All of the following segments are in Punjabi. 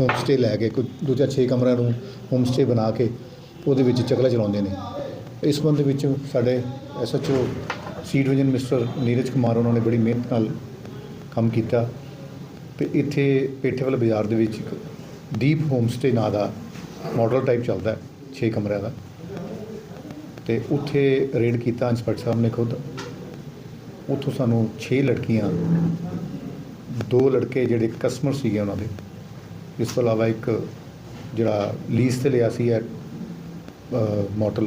ਹੋਮ ਸਟੇ ਲੈ ਕੇ, ਕੋਈ ਦੂਜਾ 6 ਕਮਰਿਆਂ ਨੂੰ ਹੋਮ ਸਟੇ ਬਣਾ ਕੇ ਉਹਦੇ ਵਿੱਚ ਚਕਲਾ ਚਲਾਉਂਦੇ ਨੇ। ਇਸ ਸੰਬੰਧ ਵਿੱਚ ਸਾਡੇ SHO C division mister Neeraj Kumar ਉਹਨਾਂ ਨੇ ਬੜੀ ਮਿਹਨਤ ਨਾਲ ਕੰਮ ਕੀਤਾ ਤੇ ਇੱਥੇ ਪੇਠੇਵਾਲ ਬਾਜ਼ਾਰ ਦੇ ਵਿੱਚ ਇੱਕ ਦੀਪ ਹੋਮ ਸਟੇ ਨਾਂ ਦਾ ਮਾਡਲ ਟਾਈਪ ਚੱਲਦਾ 6 ਕਮਰਿਆਂ ਦਾ। ਤੇ ਉੱਥੇ ਰੇਡ ਕੀਤਾ ਇੰਸਪੈਕਟਰ ਸਾਹਿਬ ਨੇ ਖੁਦ। ਉੱਥੋਂ ਸਾਨੂੰ 6 ਲੜਕੀਆਂ, ਦੋ ਲੜਕੇ ਜਿਹੜੇ ਕਸਟਮਰ ਸੀਗੇ ਉਹਨਾਂ ਦੇ। ਇਸ ਤੋਂ ਇਲਾਵਾ ਇੱਕ ਜਿਹੜਾ ਲੀਜ਼ ਤੇ ਲਿਆ ਸੀ ਹੈ ਮੋਟਲ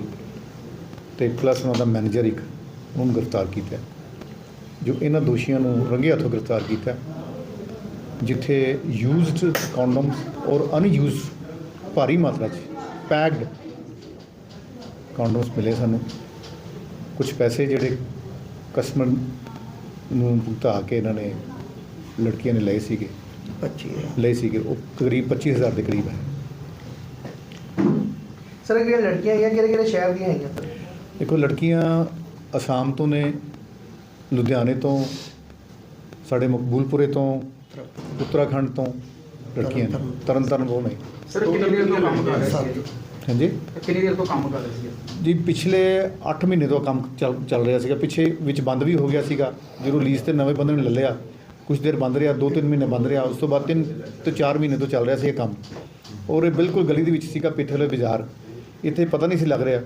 ਤੇ ਪਲੱਸ ਉਹਨਾਂ ਦਾ ਮੈਨੇਜਰ ਇੱਕ, ਉਹਨੂੰ ਗ੍ਰਿਫਤਾਰ ਕੀਤਾ ਜੋ ਇਹਨਾਂ ਦੋਸ਼ੀਆਂ ਨੂੰ ਰੰਗੇ ਹੱਥੋਂ ਗ੍ਰਿਫਤਾਰ ਕੀਤਾ ਜਿੱਥੇ ਯੂਜ਼ਡ ਕੰਡੋਮਸ ਔਰ ਅਨਯੂਜ਼ਡ ਭਾਰੀ ਮਾਤਰਾ 'ਚ ਪੈਕਡ ਕੰਡੋਮਸ ਮਿਲੇ ਸਾਨੂੰ। ਕੁਝ ਪੈਸੇ ਜਿਹੜੇ ਕਸਟਮਰ ਨੂੰ ਭੁਗਤਾ ਕੇ ਇਹਨਾਂ ਨੇ ਲੜਕੀਆਂ ਨੇ ਲਏ ਸੀਗੇ। 25 ਲਏ ਸੀਗੇ ਉਹ ਕਰੀਬ 25000 ਦੇ ਕਰੀਬ ਹੈ ਸਰ ਇਹ ਜਿਹੜੀਆਂ ਲੜਕੀਆਂ ਹੈਗੀਆਂ ਕਿਹੜੇ ਕਿਹੜੇ ਸ਼ਹਿਰ ਦੀਆਂ ਹੈਗੀਆਂ ਸਰ ਦੇਖੋ ਲੜਕੀਆਂ ਅਸਾਮ ਤੋਂ ਨੇ ਲੁਧਿਆਣੇ ਤੋਂ ਸਾਡੇ ਮਕਬੂਲਪੁਰੇ ਤੋਂ ਉੱਤਰਾਖੰਡ ਤੋਂ ਲੜਕੀਆਂ ਨੇ ਤਰਨ ਤਾਰਨ ਤੋਂ ਨੇ ਸਰ ਕਿੰਨੀ ਦੇਰ ਤੋਂ ਕੰਮ ਕਰ ਰਹੇ ਸੀ ਹਾਂਜੀ ਕਿੰਨੀ ਦੇਰ ਤੋਂ ਕੰਮ ਕਰ ਰਹੇ ਸੀ ਜੀ ਪਿਛਲੇ 8 ਮਹੀਨੇ ਤੋਂ ਕੰਮ ਚੱਲ ਚੱਲ ਰਿਹਾ ਸੀਗਾ ਪਿੱਛੇ ਵਿੱਚ ਬੰਦ ਵੀ ਹੋ ਗਿਆ ਸੀਗਾ ਜਦੋਂ ਲੀਜ਼ ਤੇ ਨਵੇਂ ਬੰਦੇ ਨੇ ਲੈ ਲਿਆ ਕੁਝ ਦੇਰ ਬੰਦ ਰਿਹਾ 2-3 ਮਹੀਨੇ ਬੰਦ ਰਿਹਾ ਉਸ ਤੋਂ ਬਾਅਦ 3 ਤੋਂ 4 ਮਹੀਨੇ ਤੋਂ ਚੱਲ ਰਿਹਾ ਸੀ ਇਹ ਕੰਮ। ਔਰ ਇਹ ਬਿਲਕੁਲ ਗਲੀ ਦੇ ਵਿੱਚ ਸੀਗਾ ਪਿੱਠਲੇ ਬਾਜ਼ਾਰ। ਇੱਥੇ ਪਤਾ ਨਹੀਂ ਸੀ ਲੱਗ ਰਿਹਾ।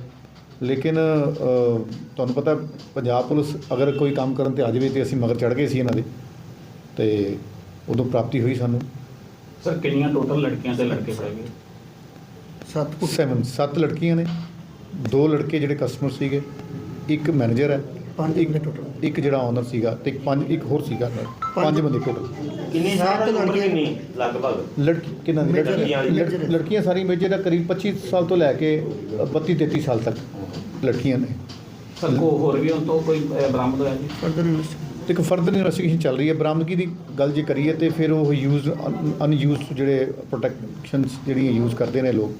ਲੇਕਿਨ ਤੁਹਾਨੂੰ ਪਤਾ ਪੰਜਾਬ ਪੁਲਿਸ ਅਗਰ ਕੋਈ ਕੰਮ ਕਰਨ ਤੇ ਆ ਜਾਵੇ ਤੇ ਅਸੀਂ ਮਗਰ ਚੜ ਗਏ ਸੀ ਇਹਨਾਂ ਦੇ। ਤੇ ਉਦੋਂ ਪ੍ਰਾਪਤੀ ਹੋਈ ਸਾਨੂੰ। ਸਰ ਕਿੰਨੀਆਂ ਟੋਟਲ ਲੜਕੀਆਂ ਤੇ ਲੜਕੇ ਗਏ? ਸੱਤ 7 ਸੱਤ ਲੜਕੀਆਂ ਨੇ। ਦੋ ਲੜਕੇ ਜਿਹੜੇ ਕਸਟਮਰ ਸੀਗੇ ਇੱਕ ਮੈਨੇਜਰ ਹੈ। ਪੰਜ ਇੱਕ ਬੰਦੇ total। ਇੱਕ ਜਿਹੜਾ ਓਨਰ ਸੀਗਾ ਤੇ ਇੱਕ ਪੰਜ ਇੱਕ ਹੋਰ ਸੀਗਾ। ਨਾਲ। ਪੰਜ ਬੰਦੇ ਟੋਟਲ ਕਿੰਨੀ ਸਾਲ ਦੀ ਉਮਰ ਕਿੰਨੀ? ਲਗਭਗ? ਲੜਕੀ ਕਿੰਨਾਂ ਦੀ? ਲੜਕੀਆਂ। ਲੜਕੀਆਂ ਸਾਰੀ ਮੇਜਰ ਦਾ ਕਰੀਬ 25 ਸਾਲ ਤੋਂ ਲੈ ਕੇ 32 33 ਸਾਲ ਤੱਕ ਲੜਕੀਆਂ ਨੇ। ਸਰ ਕੋ ਹੋਰ ਵੀ ਉਹਨਾਂ ਤੋਂ ਕੋਈ ਅਹ, ਬਰਾਮਦ ਹੋਇਆ ਜੀ? ਫਰਦਰ ਇਨਵੈਸਟ ਤੇ ਇੱਕ ਫਰਦਰ ਇਨਵੈਸਟੀਗੇਸ਼ਨ ਚੱਲ ਰਹੀ ਹੈ। ਬਰਾਮਦਗੀ ਦੀ ਗੱਲ ਜੇ ਕਰੀਏ ਤੇ ਫਿਰ ਉਹ ਯੂਜ਼ ਅਨਯੂਜ਼ਡ ਜਿਹੜੇ ਪ੍ਰੋਟੈਕਸ਼ਨਸ ਜਿਹੜੀਆਂ ਯੂਜ਼ ਕਰਦੇ ਨੇ ਲੋਕ।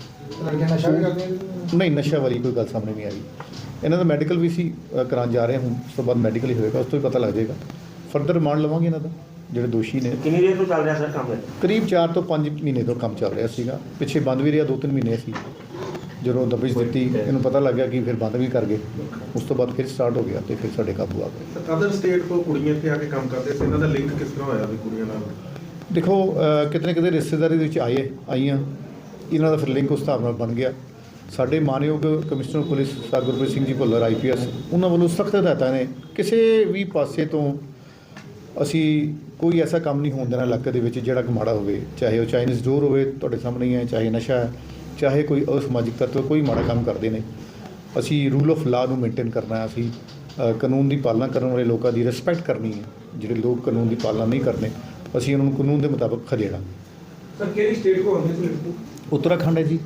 ਲੜਕੀਆਂ ਨਸ਼ਾ ਵੀ ਕਰਦੀਆਂ ਨਹੀਂ ਨਸ਼ਾ ਵਾਲੀ ਕੋਈ ਗੱਲ ਸਾਹਮਣੇ ਨਹੀਂ ਆਈ ਇਹਨਾਂ ਦਾ ਮੈਡੀਕਲ ਵੀ ਸੀ ਕਰਾਉਣ ਜਾ ਰਹੇ ਹੁਣ ਉਸ ਤੋਂ ਬਾਅਦ ਮੈਡੀਕਲ ਹੀ ਹੋਏਗਾ ਉਸ ਤੋਂ ਹੀ ਪਤਾ ਲੱਗ ਜਾਏਗਾ। ਫਰਦਰ ਰਿਮਾਂਡ ਲਵਾਂਗੇ ਇਹਨਾਂ ਦਾ ਜਿਹੜੇ ਦੋਸ਼ੀ ਨੇ। ਕਿੰਨੀ ਦੇਰ ਤੋਂ ਚੱਲ ਰਿਹਾ ਸਰ ਕੰਮ ਇਹ? ਕਰੀਬ 4 ਤੋਂ 5 ਮਹੀਨੇ ਤੋਂ ਕੰਮ ਚੱਲ ਰਿਹਾ ਸੀਗਾ। ਪਿੱਛੇ ਬੰਦ ਵੀ ਰਿਹਾ 2-3 ਮਹੀਨੇ ਸੀ। ਜਦੋਂ ਦਬਿਸ਼ ਦਿੱਤੀ ਇਹਨੂੰ ਪਤਾ ਲੱਗ ਗਿਆ ਕਿ ਫਿਰ ਬੰਦ ਵੀ ਕਰ ਗਏ। ਉਸ ਤੋਂ ਬਾਅਦ ਫਿਰ ਸਟਾਰਟ ਹੋ ਗਿਆ ਤੇ ਫਿਰ ਸਾਡੇ ਕਾਬੂ ਆ ਗਏ। ਅਦਰ ਸਟੇਟ ਤੋਂ ਕੁੜੀਆਂ ਇੱਥੇ ਆ ਕੇ ਕੰਮ ਕਰਦੇ ਸੀ ਇਹਨਾਂ ਦਾ ਲਿੰਕ ਕਿਸ ਤਰ੍ਹਾਂ ਹੋਇਆ ਵੀ ਕੁੜੀਆਂ ਨਾਲ? ਦੇਖੋ ਅ, ਕਿਤੇ ਨਾ ਕਿਤੇ ਰਿਸ਼ਤੇਦਾਰੀ ਦੇ ਵਿੱਚ ਆਏ ਆਈਆਂ। ਇਹਨਾਂ ਦਾ ਫਿਰ ਲਿੰਕ ਉਸ ਹਿਸਾਬ ਨਾਲ ਬਣ ਗਿਆ। ਸਾਡੇ ਮਾਨਯੋਗ commissioner police sir Gurpreet Singh ji Bhullar IPS ਉਹਨਾਂ ਵੱਲੋਂ ਸਖਤ ਹਦਾਇਤਾਂ ਨੇ। ਕਿਸੇ ਵੀ ਪਾਸੇ ਤੋਂ ਅਸੀਂ ਕੋਈ ਐਸਾ ਕੰਮ ਨਹੀਂ ਹੋਣ ਦੇਣਾ ਇਲਾਕੇ ਦੇ ਵਿੱਚ ਜਿਹੜਾ ਕਿ ਮਾੜਾ ਹੋਵੇ। ਚਾਹੇ ਉਹ ਚਾਈਨੀਜ਼ ਡੋਰ ਹੋਵੇ ਤੁਹਾਡੇ ਸਾਹਮਣੇ ਹੀ ਹੈ ਚਾਹੇ ਨਸ਼ਾ ਹੈ ਚਾਹੇ ਕੋਈ ਅਸਮਾਜਿਕ ਤੱਤਵ ਕੋਈ ਮਾੜਾ ਕੰਮ ਕਰਦੇ ਨੇ। ਅਸੀਂ ਰੂਲ ਆਫ ਲਾ ਨੂੰ ਮੇਨਟੇਨ ਕਰਨਾ ਹੈ ਅਸੀਂ ਕਾਨੂੰਨ ਦੀ ਪਾਲਣਾ ਕਰਨ ਵਾਲੇ ਲੋਕਾਂ ਦੀ ਰਿਸਪੈਕਟ ਕਰਨੀ ਹੈ ਜਿਹੜੇ ਲੋਕ ਕਾਨੂੰਨ ਦੀ ਪਾਲਣਾ ਨਹੀਂ ਕਰਦੇ ਅਸੀਂ ਉਹਨਾਂ ਨੂੰ ਕਾਨੂੰਨ ਦੇ ਮੁਤਾਬਕ ਖਦੇੜਾ ਸਰ ਕਿਹੜੀ ਸਟੇਟ ਕੋ ਆਉਂਦੇ ਸੀ ਉੱਤਰਾਖੰਡ ਹੈ ਜੀ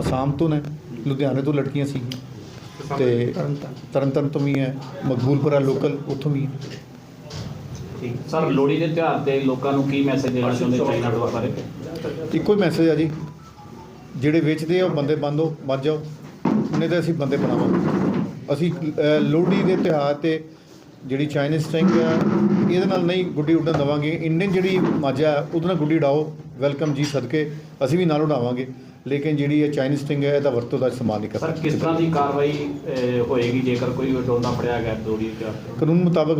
ਅਸਾਮ ਤੋਂ ਨੇ। ਲੁਧਿਆਣੇ ਤੋਂ ਲੜਕੀਆਂ ਸੀ। ਤੇ। ਤਰਨਤਾਰਨ ਤੋਂ ਵੀ ਹੈ ਮਕਬੂਲਪੁਰਾ ਲੋਕਲ ਉੱਥੋਂ ਵੀ ਹੈ। ਸਰ ਲੋਹੜੀ ਦੇ ਤਿਉਹਾਰ ਤੇ ਲੋਕਾਂ ਨੂੰ ਕੀ ਮੈਸੇਜ ਦੇਣਾ ਚਾਹੁੰਦੇ ਚਾਈਨਾ ਡੋਰ ਬਾਰੇ? ਇੱਕੋ ਹੀ ਮੈਸੇਜ ਆ ਜੀ। ਜਿਹੜੇ ਵੇਚਦੇ ਆ ਉਹ ਬੰਦੇ ਬੰਦੋ ਮਰ ਜਾਓ। ਨਹੀਂ ਤਾਂ ਅਸੀਂ ਬੰਦੇ ਬਣਾਵਾਂਗੇ ਅਸੀਂ ਲੋਹੜੀ ਦੇ ਤਿਉਹਾਰ ਤੇ ਜਿਹੜੀ ਚਾਈਨੀਜ਼ ਸਟਿੰਗ ਆ ਇਹਦੇ ਨਾਲ ਨਹੀਂ ਗੁੱਡੀ ਉੱਡਣ ਦਵਾਂਗੇ। ਇੰਡੀਅਨ ਜਿਹੜੀ ਮਾਜਾ ਉਹਦੇ ਨਾਲ ਗੁੱਡੀ ਉਡਾਓ। ਵੈਲਕਮ ਜੀ ਸਦਕੇ। ਅਸੀਂ ਵੀ ਨਾਲ ਉਡਾਵਾਂਗੇ। ਲੇਕਿਨ ਜਿਹੜੀ ਇਹ ਚਾਈਨੀਜ਼ ਸਟਿੰਗ ਹੈ ਇਹਦਾ ਵਰਤੋਂ ਦਾ ਇਸਤੇਮਾਲ ਨਹੀਂ ਸਰ ਕਰਨਾ ਕਿਸ ਤਰ੍ਹਾਂ ਦੀ ਕਾਰਵਾਈ ਹੋਏਗੀ ਜੇਕਰ ਕੋਈ ਡੋਨਾ ਫੜਿਆ ਗਿਆ ਲੋਹੜੀ ਦੇ ਕਾਨੂੰਨ ਮੁਤਾਬਕ